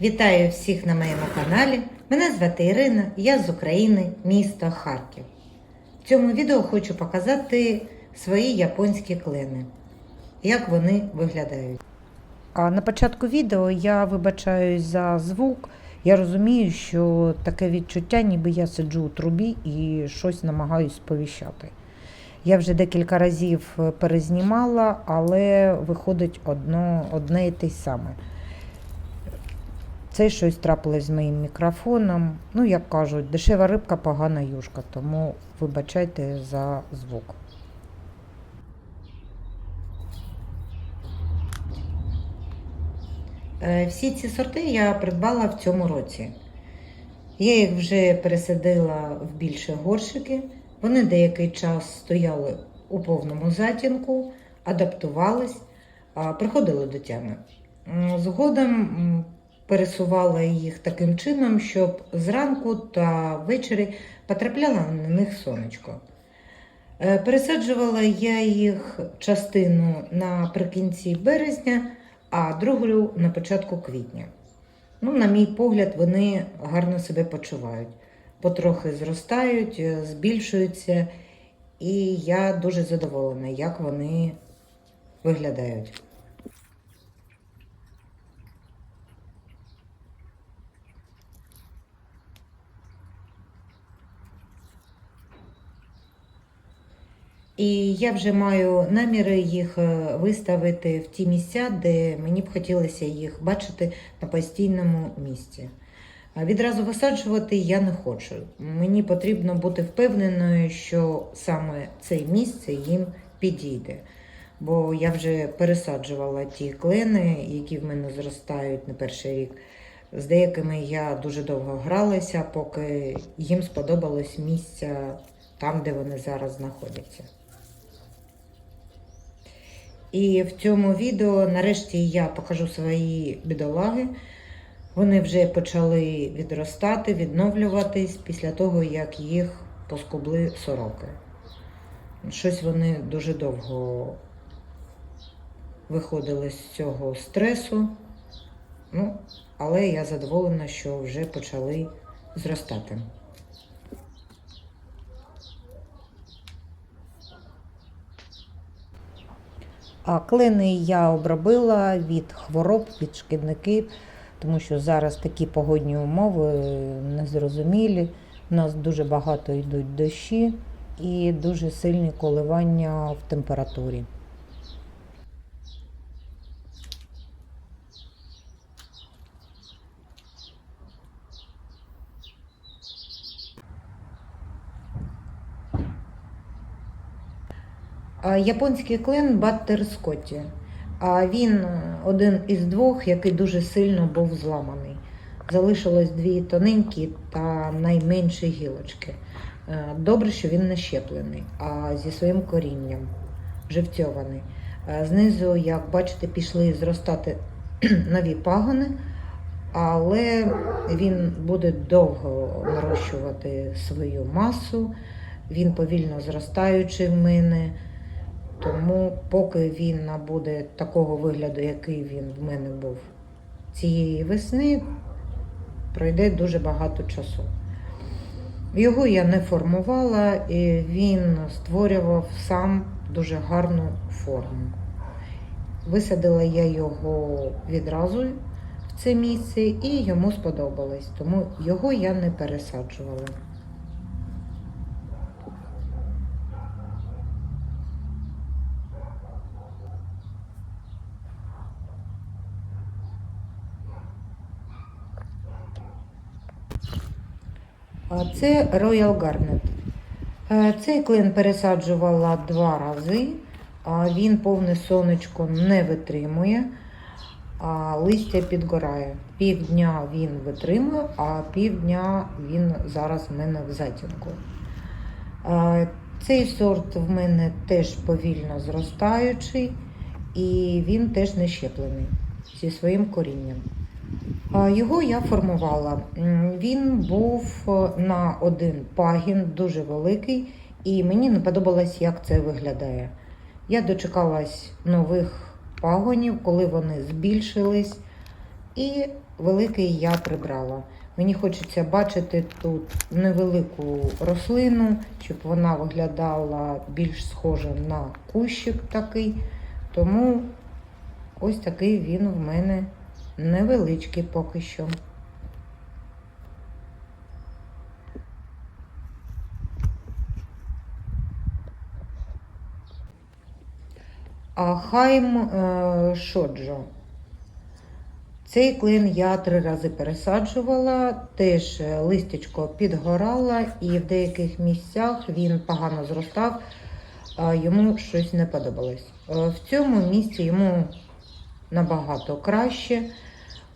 Вітаю всіх на моєму каналі. Мене звати Ірина, я з України, місто Харків. В цьому відео хочу показати свої японські клени, як вони виглядають. А на початку відео я вибачаюсь за звук. Я розумію, що таке відчуття, ніби я сиджу у трубі і щось намагаюсь сповіщати. Я вже декілька разів е, перезнімала, але виходить одно, одне і те саме. Це щось трапилось з моїм мікрофоном. Ну, як кажуть, дешева рибка, погана юшка, тому вибачайте за звук. Е, Всі ці сорти я придбала в цьому році. Я їх вже пересадила в більші горщики. Вони деякий час стояли у повному затінку, адаптувались, приходили до тями. Згодом пересувала їх таким чином, щоб зранку та ввечері потрапляло на них сонечко. Е, Пересаджувала я їх частину наприкінці березня, а другу на початку квітня. Ну, на мій погляд, вони гарно себе почувають. Потрохи зростають, е, збільшуються, і я дуже задоволена, як вони виглядають. І я вже маю наміри їх е, виставити в ті місця, де мені б хотілося їх бачити на постійному місці. Відразу висаджувати я не хочу. Мені потрібно бути впевненою, що саме це місце їм підійде. Бо я вже пересаджувала ті клени, які в мене зростають на перший рік. З деякими я дуже довго гралася, поки їм сподобалось місце там, де вони зараз знаходяться. І в цьому відео нарешті я покажу свої бідолаги. Вони вже почали відростати, відновлюватись після того, як їх поскубли сороки. Щось вони дуже довго виходили з цього стресу. Ну, але я задоволена, що вже почали зростати. А клини я обробила від хвороб, від шкідників, тому що зараз такі погодні умови незрозумілі. У нас дуже багато йдуть дощі і дуже сильні коливання в температурі. Японський клен Баттер Скотті. Він один із двох, який дуже сильно був зламаний. Залишилось дві тоненькі та найменші гілочки. Е, Добре, що він не щеплений, а зі своїм корінням живцьований. Е, Знизу, як бачите, пішли зростати нові пагони, але він буде довго нарощувати свою масу. Він повільно зростаючий в мене. Тому поки він набуде такого вигляду, який він в мене був цієї весни, пройде дуже багато часу. Його я не формувала, і він створював сам дуже гарну форму. Висадила я його відразу в це місце і йому сподобалось, тому його я не пересаджувала. Це Royal Garnet. Е, Цей клин пересаджувала два рази. Він повне сонечко не витримує, а листя підгорає. Півдня він витримує, а півдня він зараз в мене в затінку. Е, Цей сорт в мене теж повільно зростаючий, і він теж не щеплений зі своїм корінням. Його я формувала. Він був е, на один пагін, дуже великий, і мені не подобалось, як це виглядає. Я дочекалась нових пагонів, коли вони збільшились, і великий я прибрала. Мені хочеться бачити тут невелику рослину, щоб вона виглядала більш схожа на кущик такий. Тому ось такий він в мене невеличкий поки що. А хайм е, шоджо. Цей клин я три рази пересаджувала, теж е, листячко підгорало, і в деяких місцях він погано зростав, йому щось не подобалось. Е, В цьому місці йому набагато краще,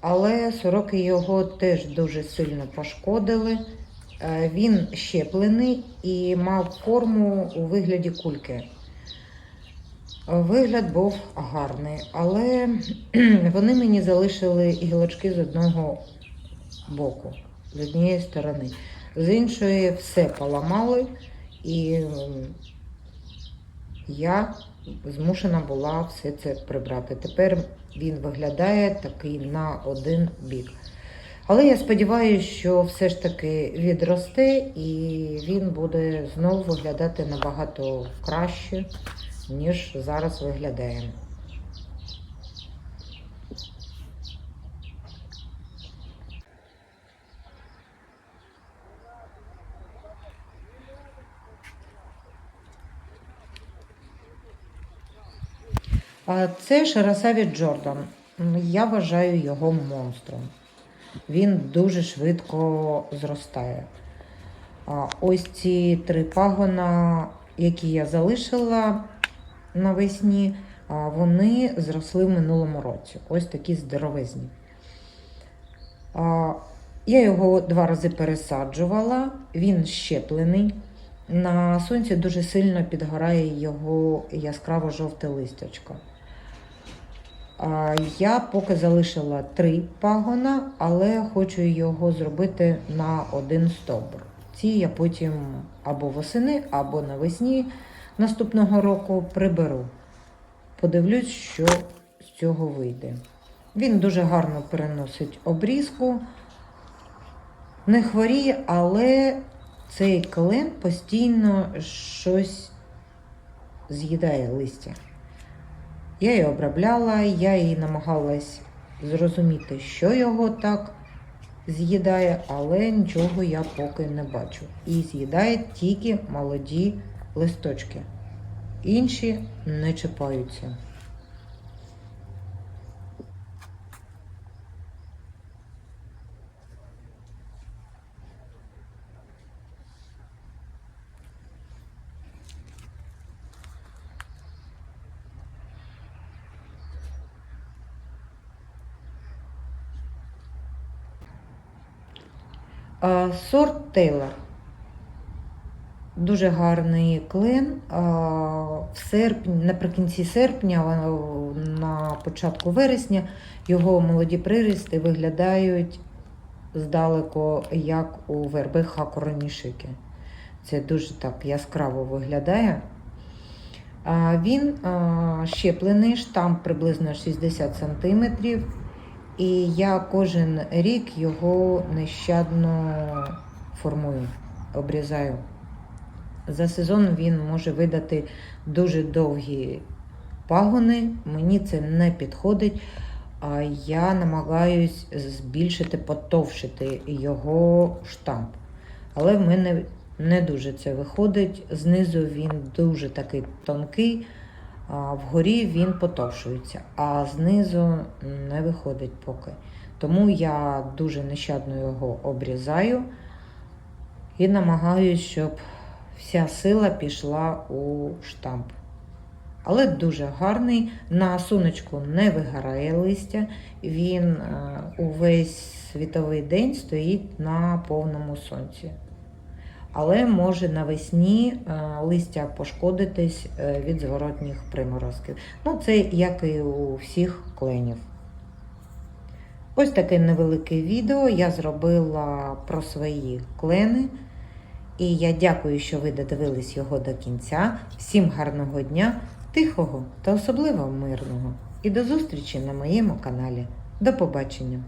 але сороки його теж дуже сильно пошкодили. Е, Він щеплений і мав форму у вигляді кульки. Вигляд був гарний, але вони мені залишили гілочки з одного боку, з однієї сторони. З іншої все поламали, і я змушена була все це прибрати. Тепер він виглядає такий на один бік. Але я сподіваюся, що все ж таки відросте і він буде знову виглядати набагато краще ніж зараз виглядає. Це Шарасаві Джордан. Я вважаю його монстром. Він дуже швидко зростає. Ось ці три пагона, які я залишила навесні, вони зросли в минулому році. Ось такі здоровезні. Я його два рази пересаджувала, він щеплений. На сонці дуже сильно підгорає його яскраво жовте листячко. Я поки залишила три пагона, але хочу його зробити на один стовбур. Ці я потім або восени, або навесні наступного року приберу. Подивлюсь, що з цього вийде. Він дуже гарно переносить обрізку, не хворіє, але цей клен постійно щось з'їдає листя. Я її обробляла, я її намагалась зрозуміти, що його так з'їдає, але нічого я поки не бачу. І з'їдає тільки молоді листочки. Інші не чіпаються. Сорт Тейлор. Дуже гарний клин. В серпні, наприкінці серпня, а, на початку вересня, його молоді прирісти виглядають здалеку, як у верби хакуронішики. Це дуже так яскраво виглядає. Він щеплений, штамп приблизно 60 см. І я кожен рік його нещадно формую, обрізаю. За сезон він може видати дуже довгі пагони. Мені це не підходить. А я намагаюсь збільшити, потовшити його штамп. Але в мене не дуже це виходить. Знизу він дуже такий тонкий, вгорі він потовшується, а знизу не виходить поки. Тому я дуже нещадно його обрізаю і намагаюсь, щоб вся сила пішла у штамп. Але дуже гарний. На сонечку не вигорає листя, він е, увесь світовий день стоїть на повному сонці. Але може навесні е, листя пошкодитись е, від зворотніх приморозків. Ну, це як і у всіх кленів. Ось таке невелике відео я зробила про свої клени. І я дякую, що ви додивились його до кінця. Всім гарного дня, тихого та особливо мирного. І до зустрічі на моєму каналі. До побачення!